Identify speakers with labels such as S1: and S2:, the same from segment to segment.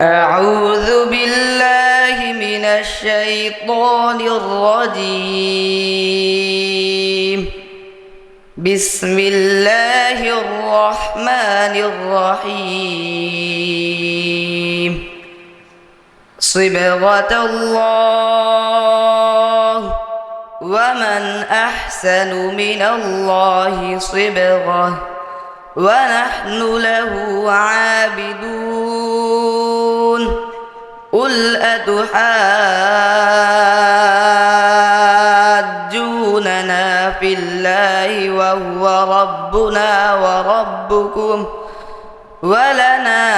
S1: أعوذ بالله من الشيطان الرجيم. بسم الله الرحمن الرحيم. صبغة الله ومن أحسن من الله صبغة ونحن له عابدون. قل أتحاجوننا في الله وهو ربنا وربكم ولنا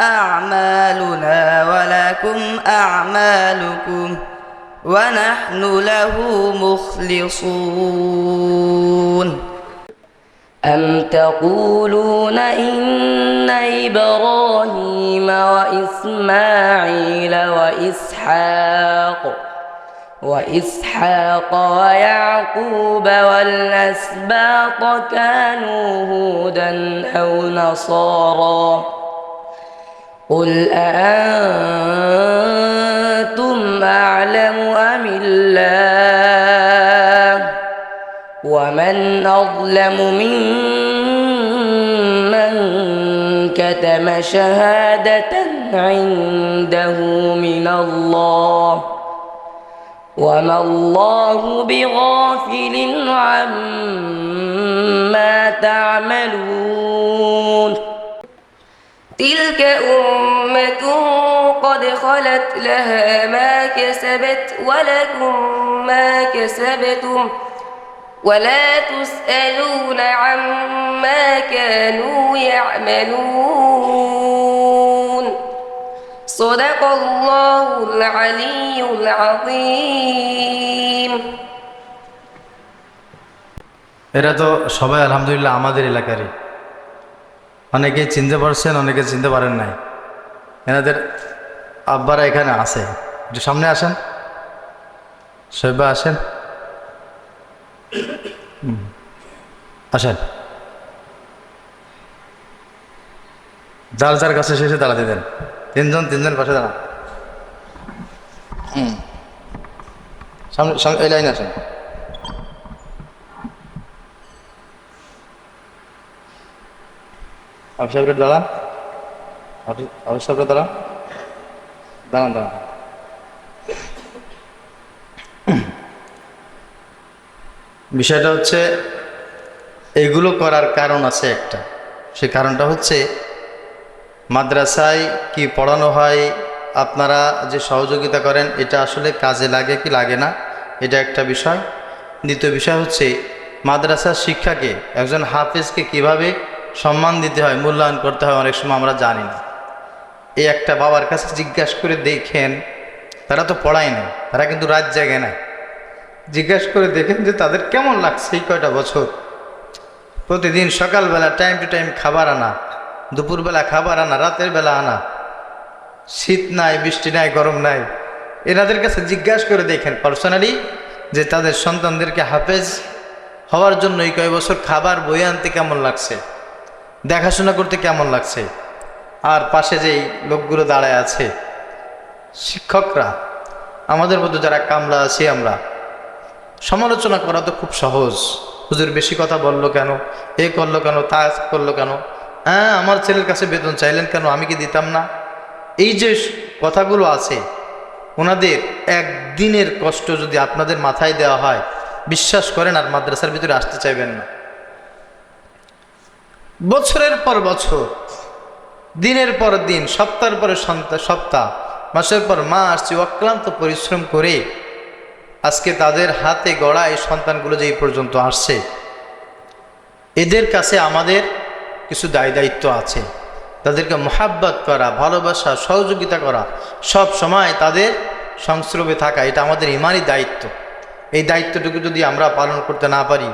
S1: أعمالنا ولكم أعمالكم ونحن له مخلصون أم تقولون إن إبراهيم وإسماعيل وإسحاق وإسحاق ويعقوب والأسباط كانوا هودا أو نصارى. قل أأنتم أعلم أم الله ومن أظلم ممن كتم شهادة عنده من الله وما الله بغافل عما تعملون تلك أمة قد خلت لها ما كسبت ولكم ما كسبتم ولا تسألون عما كانوا يعملون صدق الله العلي العظيم
S2: এরা তো সবাই আলহামদুলিল্লাহ আমাদের এলাকারই অনেকে চিনতে পারছেন অনেকে চিনতে পারেন নাই এনাদের আব্বারা এখানে আছে একটু সামনে আসেন শৈবা আসেন হুম। আসেন। যার যার কাছে শেষে দাঁড়াতে দেন। তিনজন তিনজন পাশে দাঁড়ান। হুম। সামনে এই লাইন আসেন। অফিসারকে দাঁড়ান। অফিসারকে দাঁড়ান। দাঁড়ান দাঁড়ান। বিষয়টা হচ্ছে, এগুলো করার কারণ আছে একটা। সে কারণটা হচ্ছে, মাদ্রাসায় কি পড়ানো হয়, আপনারা যে সহযোগিতা করেন, এটা আসলে কাজে লাগে কি লাগে না, এটা একটা বিষয়। দ্বিতীয় বিষয় হচ্ছে মাদ্রাসার শিক্ষাকে, একজন হাফেজকে কীভাবে সম্মান দিতে হয়, মূল্যায়ন করতে হয়, অনেক সময় আমরা জানি না। এই একটা বাবার কাছে জিজ্ঞাসা করে দেখেন, তারা তো পড়ায় না তারা কিন্তু রাত জাগে না জিজ্ঞাসা করে দেখেন যে তাদের কেমন লাগছে এই কয়টা বছর। প্রতিদিন সকালবেলা টাইম টু টাইম খাবার আনা, দুপুরবেলা খাবার আনা, রাতের বেলা আনা। শীত নাই, বৃষ্টি নাই, গরম নাই। এনাদের কাছে জিজ্ঞাসা করে দেখেন পার্সোনালি যে তাদের সন্তানদেরকে হাফেজ হওয়ার জন্য এই কয় বছর খাবার বই আনতে কেমন লাগছে, দেখাশোনা করতে কেমন লাগছে। আর পাশে যেই লোকগুলো দাঁড়ায় আছে, শিক্ষকরা, আমাদের মধ্যে যারা কামলা আছি আমরা সমালোচনা করা তো খুব সহজ। হুজুর বেশি কথা বলল কেন? এ করল কেন? তা করল কেন? হ্যাঁ আমার ছেলের কাছে বেতন চাইলেন কেন? আমি কি দিতাম না? এই যে কথাগুলো আছে, ওনাদের একদিনের কষ্ট যদি আপনাদের মাথায় দেওয়া হয়, বিশ্বাস করেন আর মাদ্রাসার ভিতরে আসতে চাইবেন না। বছরের পর বছর, দিনের পর দিন, সপ্তাহের পরে সপ্তাহ, মাসের পর মাস অক্লান্ত পরিশ্রম করে আজকে তাদের হাতে গড়া এই সন্তানগুলো যে এই পর্যন্ত আসছে, এদের কাছে আমাদের কিছু দায় দায়িত্ব আছে। তাদেরকে মোহাব্বত করা, ভালোবাসা, সহযোগিতা করা, সব সময় তাদের সংস্রবে থাকা, এটা আমাদের ইমানই দায়িত্ব। এই দায়িত্বটুকু যদি আমরা পালন করতে না পারি,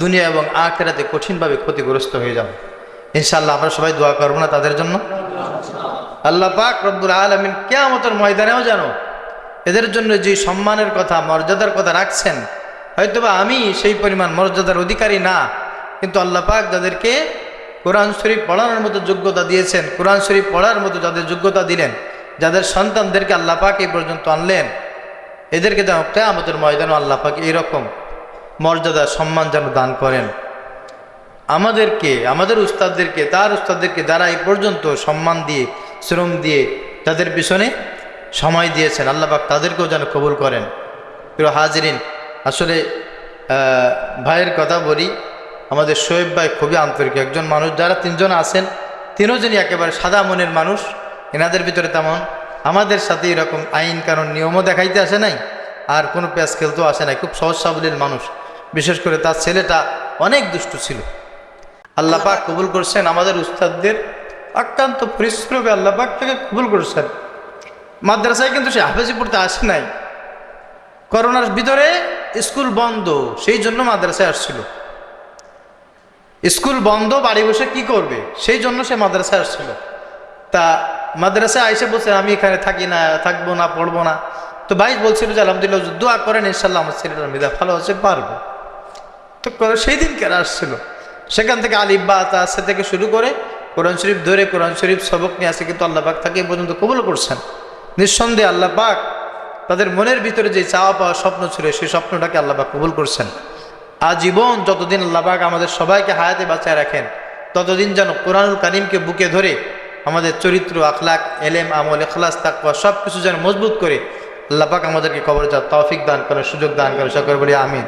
S2: দুনিয়া এবং আখেরাতে কঠিনভাবে ক্ষতিগ্রস্ত হয়ে যাব। ইনশাল্লাহ আমরা সবাই দোয়া করব না তাদের জন্য। আল্লাহ পাক রব্বুল আলমিন কেয়ামতের ময়দানেও জানো এদের জন্য যে সম্মানের কথা, মর্যাদার কথা রাখছেন, হয়তোবা আমি সেই পরিমাণ মর্যাদার অধিকারী না, কিন্তু আল্লাহ পাক যাদেরকে কোরআন শরীফ পড়ানোর মতো যোগ্যতা দিয়েছেন, কোরআন শরীফ পড়ার মতো যাদের যোগ্যতা দিলেন, যাদের সন্তানদেরকে আল্লাহ পাক এই পর্যন্ত আনলেন, এদেরকে যেন কেয়ামতের ময়দানে আল্লাহ পাক এইরকম মর্যাদা, সম্মান যেন দান করেন। আমাদেরকে, আমাদের উস্তাদদেরকে, তার উস্তাদদেরকে যারা এই পর্যন্ত সম্মান দিয়ে, শ্রম দিয়ে তাদের পিছনে সময় দিয়েছেন, আল্লাহ পাক তাদেরকেও যেন কবুল করেন। প্রিয় হাজিরিন, আসলে ভাইয়ের কথা বলি, আমাদের শোয়েব ভাই খুবই আন্তরিক, একজন মানুষ, যারা তিনজন আছেন, তিনজনই একেবারে সাদা মনের মানুষ, এনাদের ভিতরে তেমন আমাদের সাথে এরকম আইন কানুন নিয়মও দেখাইতে আসে নাই, আর কোনো প্যাস খেলতেও আসে নাই, খুব সহজ সাবলীল মানুষ। বিশেষ করে তার ছেলেটা অনেক দুষ্টু ছিল। আল্লাহ পাক কবুল করছেন, আমাদের উস্তাদদের অত্যন্ত পরিশ্রমে আল্লাহ পাক থেকে কবুল করছেন। মাদ্রাসায় কিন্তু সে হাফেজি পড়তে আসে নাই। করোনার ভিতরে স্কুল বন্ধ, সেই জন্য মাদ্রাসায় আসছিল। স্কুল বন্ধ, বাড়ি বসে কি করবে? সেই জন্য সে মাদ্রাসায় আসছিল। তা মাদ্রাসায় আইসে বলছে, আমি এখানে থাকি না, থাকব না, পড়ব না। তো ভাই বলছিল যে, আলহামদুলিল্লাহ দোয়া করেন ইনশাল্লাহ আমার ছেলেটার মেধা ভালো হচ্ছে পারব। তো সেই দিন কেরা আসছিল? সেখান থেকে আলিব্বা সে থেকে শুরু করে কোরআন শরীফ ধরে কোরআন শরীফ সবক নিয়ে আসে কিন্তু আল্লাহ পাক তাকে এ পর্যন্ত কবুল করছেন। নিঃসন্দেহে আল্লাহ পাক তাদের মনের ভিতরে যে চাওয়া পাওয়া স্বপ্ন ছিল, সেই স্বপ্নটাকে আল্লাহ পাক কবুল করছেন। আজীবন যতদিন আল্লাহ পাক আমাদের সবাইকে হায়াতে বাঁচায় রাখেন, ততদিন যেন কোরআনুল কারিমকে বুকে ধরে আমাদের চরিত্র, আখলাক, এলেম, আমল এখলাস তাকওয়া সব কিছু যেন মজবুত করে আল্লাহ পাক আমাদেরকে কবর যা তৌফিক দান করে সুযোগ দান করে সকল বলি আমিন।